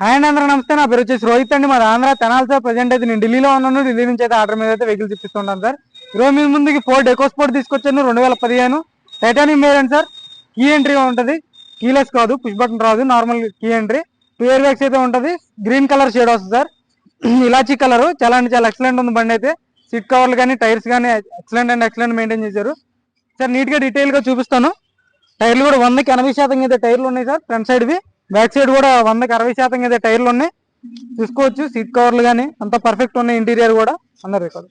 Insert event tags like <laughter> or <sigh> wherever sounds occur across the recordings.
And అందరూ నమస్తే. నా పేరు వచ్చేసి రోహిత్ అండి. మాది ఆంధ్ర తెనాలి సార్ ప్రజెంట్ అయితే నేను ఢిల్లీలో ఉన్నాను. ఢిల్లీ నుంచి అయితే ఆర్డర్ మీద అయితే వెహికల్ ఇప్పిస్తుంటాను సార్. ఈరోజు మీ ముందుకి ఫోర్ డెకోస్పోర్ట్ తీసుకొచ్చాను. రెండు వేల పదిహేను. Titanium variant sir. Key entry ఉంటుంది. కీలెస్ కాదు. పుష్ బటన్ రాదు. Normal key entry two air bags అయితే ఉంటుంది. గ్రీన్ కలర్ షేడ్ వస్తుంది సార్. <clears throat> ఇలాచీ కలర్ చాలా అంటే చాలా ఎక్సలెంట్ ఉంది బండి అయితే. సీట్ కవర్లు కానీ టైర్స్ కానీ ఎక్సలెంట్ అండ్ ఎక్సలెంట్ మెయింటైన్ చేశారు. సార్ నీట్గా డీటెయిల్గా చూపిస్తాను. టైర్లు కూడా వందకి ఎనభై శాతం అయితే టైర్లు ఉన్నాయి సార్. ఫ్రంట్ సైడ్ వి. బ్యాక్ సైడ్ కూడా వందకి అరవై శాతం అయితే టైర్లు ఉన్నాయి. చూసుకోవచ్చు సీట్ కవర్లు కానీ అంత పర్ఫెక్ట్ ఉన్నాయి ఇంటీరియర్ కూడా. అందరు రికార్డు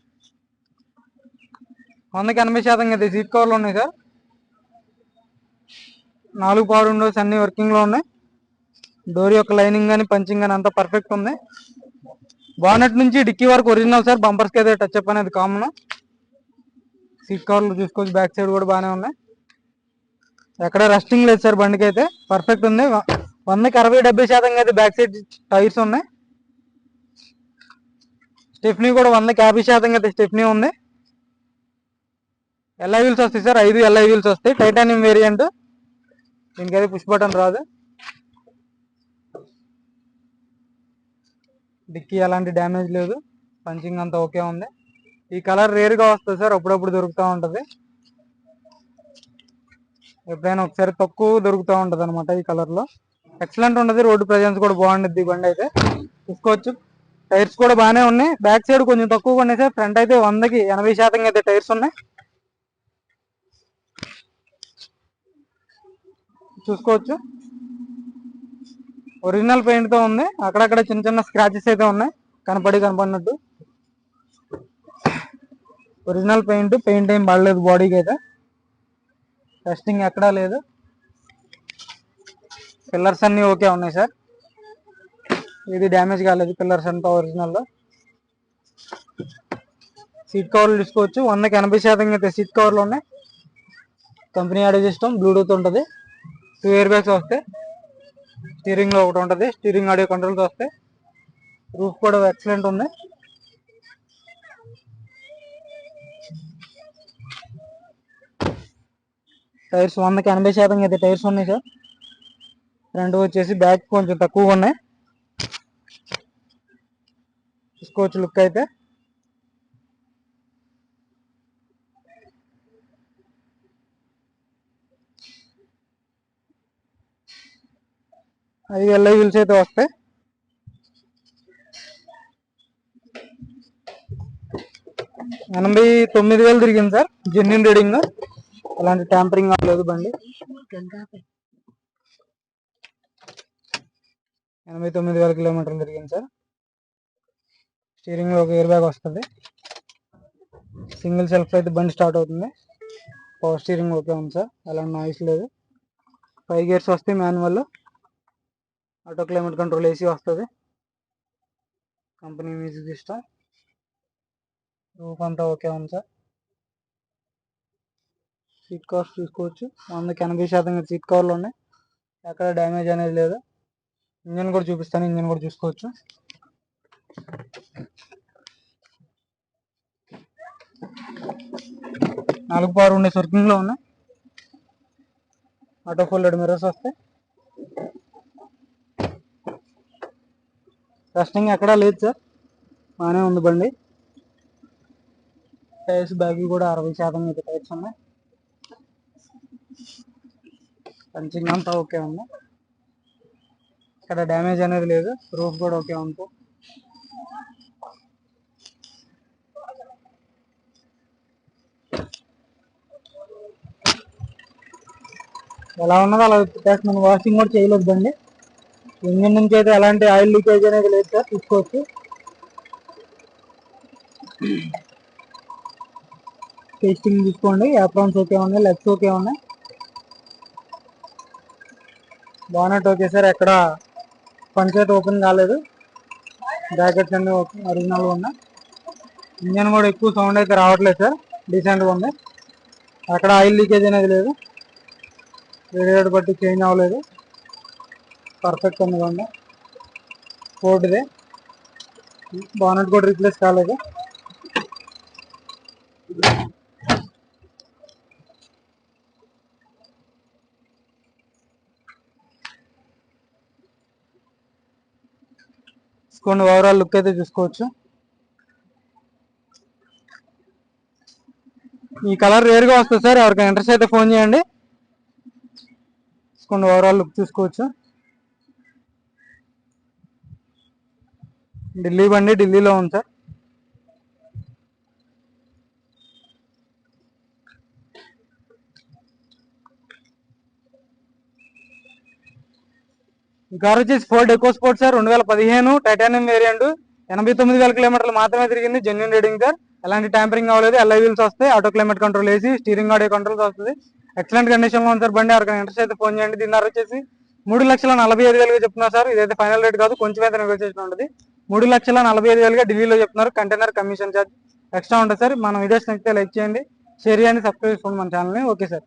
వందకి ఎనభై శాతం అయితే సీట్ కవర్లు ఉన్నాయి సార్. నాలుగు పవర్ విండోస్ అన్ని వర్కింగ్లో ఉన్నాయి. డోర్ యొక్క లైనింగ్ కానీ పంచింగ్ కానీ అంతా పర్ఫెక్ట్ ఉంది. బానెట్ నుంచి డిక్కీ వరకు ఒరిజినల్ సార్. బంపర్స్కి అయితే టచ్ అప్ అనేది కామన్ సీట్ కవర్లు చూసుకోవచ్చు. బ్యాక్ సైడ్ కూడా బాగానే ఉన్నాయి. ఎక్కడ రెస్టింగ్ లేదు సార్ బండికి అయితే పర్ఫెక్ట్ ఉంది. వందకి అరవై డెబ్బై శాతం అయితే బ్యాక్ సైడ్ టైర్స్ ఉన్నాయి. స్టెఫ్నీ కూడా వందకి యాభై శాతం అయితే స్టెఫ్నీ ఉంది. ఎల్ఐ వీల్స్ వస్తాయి సార్ ఐదు ఎల్ఐ వీల్స్ వస్తాయి. టైటానియం వేరియంట్ దీనికైతే పుష్ బటన్ రాదు. డిక్కీ ఎలాంటి డ్యామేజ్ లేదు. పంచింగ్ అంతా ఓకే ఉంది. ఈ కలర్ రేర్గా వస్తుంది సార్ అప్పుడప్పుడు దొరుకుతూ ఉంటుంది. ఎప్పుడైనా ఒకసారి తక్కువ దొరుకుతూ ఉంటుంది అనమాట ఈ కలర్లో ఎక్సలెంట్ ఉండదు రోడ్డు ప్రజెన్స్ కూడా బాగుంటుంది బండి అయితే. చూసుకోవచ్చు. టైర్స్ కూడా బాగానే ఉన్నాయి. బ్యాక్ సైడ్ కొంచెం తక్కువ ఉన్నాయి సార్. ఫ్రంట్ అయితే వందకి ఎనభై శాతం అయితే టైర్స్ ఉన్నాయి. చూసుకోవచ్చు. ఒరిజినల్ పెయింట్తో ఉంది. అక్కడక్కడ చిన్న చిన్న స్క్రాచెస్ అయితే ఉన్నాయి. కనపడి కనపడినట్టు. ఒరిజినల్ పెయింట్ పెయింట్ ఏం పడలేదు బాడీకి అయితే. టెస్టింగ్ ఎక్కడా లేదు. పిల్లర్స్ అన్ని ఓకే ఉన్నాయి సార్. ఇది డ్యామేజ్ కాలేదు పిల్లర్స్ అంతా ఒరిజినల్లో సీట్ కవర్లు తీసుకోవచ్చు. వందకి ఎనభై శాతం అయితే సీట్ కవర్లు ఉన్నాయి. కంపెనీ యాడ్ సిస్టమ్ బ్లూటూత్ ఉంటుంది. టూ ఇయర్ బ్యాగ్స్ వస్తాయి. స్టీరింగ్లో ఒకటి ఉంటుంది. స్టీరింగ్ ఆడియో కంట్రోల్స్ వస్తాయి. రూఫ్ కూడా ఎక్సలెంట్ ఉంది టైర్స్ వందకి ఎనభై శాతం అయితే టైర్స్ ఉన్నాయి సార్. రెండు వచ్చేసి బ్యాక్ కొంచెం తక్కువగా ఉన్నాయి. తీసుకోవచ్చు లుక్ అయితే. అది ఎల్ఐ వీల్స్ అయితే వస్తాయి. ఎనభై తొమ్మిది వేలు తిరిగింది సార్. జెన్యున్ రీడింగ్ అలాంటి ట్యాంపరింగ్ లేదు బండి. ఎనభై తొమ్మిది వేల కిలోమీటర్లు తిరిగింది సార్. స్టీరింగ్లో ఒక ఇయర్ బ్యాగ్ వస్తుంది. సింగిల్ సెల్ఫ్ అయితే బండి స్టార్ట్ అవుతుంది. పవర్ స్టీరింగ్ ఓకే ఉంది సార్. ఎలాంటి నాయిస్ లేదు. ఫైవ్ గేర్స్ వస్తాయి manual. Auto climate control AC వస్తుంది. Company music system. రూఫ్ అంతా ఓకే ఉంది సార్. సీట్ కవర్స్ చూసుకోవచ్చు. వందకి ఎనభై శాతం సీట్ కవర్లు ఉన్నాయి. ఎక్కడ డ్యామేజ్ అనేది లేదు. ఇంజన్ కూడా చూపిస్తాను ఇంజన్ కూడా చూసుకోవచ్చు. నాలుగు పవర్ ఉండే సర్కింగ్లో ఉన్నాయి ఆటో ఫోల్డెడ్ మిర్రర్స్ వస్తాయి. రెస్టింగ్ ఎక్కడా లేదు సార్. బాగానే ఉంది బండి. టైర్స్ బ్యాగ్ కూడా అరవై శాతం అయితే టైర్స్ ఉన్నాయి. పంచింగ్ అంతా ఓకే ఉంది. ఇక్కడ డ్యామేజ్ అనేది లేదు. రూఫ్ కూడా ఓకే ఉంది ఎలా ఉన్నదో అలా మనం వాషింగ్ కూడా చేయలేదు బండి. ఇంజిన్ నుంచి అయితే ఎలాంటి ఆయిల్ లీకేజ్ అనేది లేదు సార్ తీసుకోవచ్చు. టేస్టింగ్ తీసుకోండి. యాప్రాన్స్ ఓకే ఉన్నాయి లెగ్స్ ఓకే ఉన్నాయి. బాగున్నట్టు ఓకే సార్ ఎక్కడ పంచైతే ఓపెన్ కాలేదు. బ్రాకెట్స్ అన్ని ఒరిజినల్గా ఉన్నాయి. ఇంజన్ కూడా ఎక్కువ సౌండ్ అయితే రావట్లేదు సార్. డీసెంట్గా ఉంది. అక్కడ ఆయిల్ లీకేజ్ అనేది లేదు. రేడియేటర్ బట్టి చేంజ్ అవ్వలేదు. పర్ఫెక్ట్ ఉంది బండి ఫోర్డ్దే బానెట్ కూడా రీప్లేస్ కాలేదు. చూసుకోండి ఓవరాల్ లుక్ అయితే చూసుకోవచ్చు. ఈ కలర్ రేరుగా వస్తుంది సార్ ఎవరికైనా ఇంట్రెస్ట్ అయితే ఫోన్ చేయండి. చూసుకోండి ఓవరాల్ లుక్ చూసుకోవచ్చు. ఢిల్లీ బండి ఢిల్లీలో ఉంది సార్. కార్ వచ్చేసి ఫోర్డ్ ఎకో స్పోర్ట్ సార్ రెండు వేల పదిహేను టైటానియం వేరియంట్ ఎనభై తొమ్మిది వేల కిలోమీటర్లు మాత్రమే తిరిగింది. జెన్యున్ రీడింగ్ సార్ ఎలాంటి ట్యాంపరింగ్ అవ్వలేదు. ఎల్ఐ వీల్స్ వస్తాయి. ఆటో క్లైమేట్ కంట్రోల్ వేసి స్టీరింగ్ ఆడియో కంట్రోల్స్ వస్తుంది. ఎక్సలెంట్ కండిషన్లో ఉంది సార్ బండి ఎవరికైనా ఇంట్రెస్ట్ అయితే ఫోన్ చేయండి. దీని ధర వచ్చేసి మూడు లక్షల నలభై ఐదు వేలుగా చెప్తున్నారు సార్ ఇదైతే ఫైనల్ రేట్ కాదు. కొంచెం అయితే నెగోషియేషన్ ఉంటుంది. మూడు లక్షల నలభై ఐదు వేలుగా ఢిల్లీలో చెప్తున్నారు. కంటైనర్ కమిషన్ ఛార్జ్ ఎక్స్ట్రా ఉంటుంది సార్ మనం వీడియోస్ నచ్చితే లైక్ చేయండి. షేర్ చేయండి. సబ్స్క్రైబ్ చేసుకోండి మన ఛానల్ని ఓకే సార్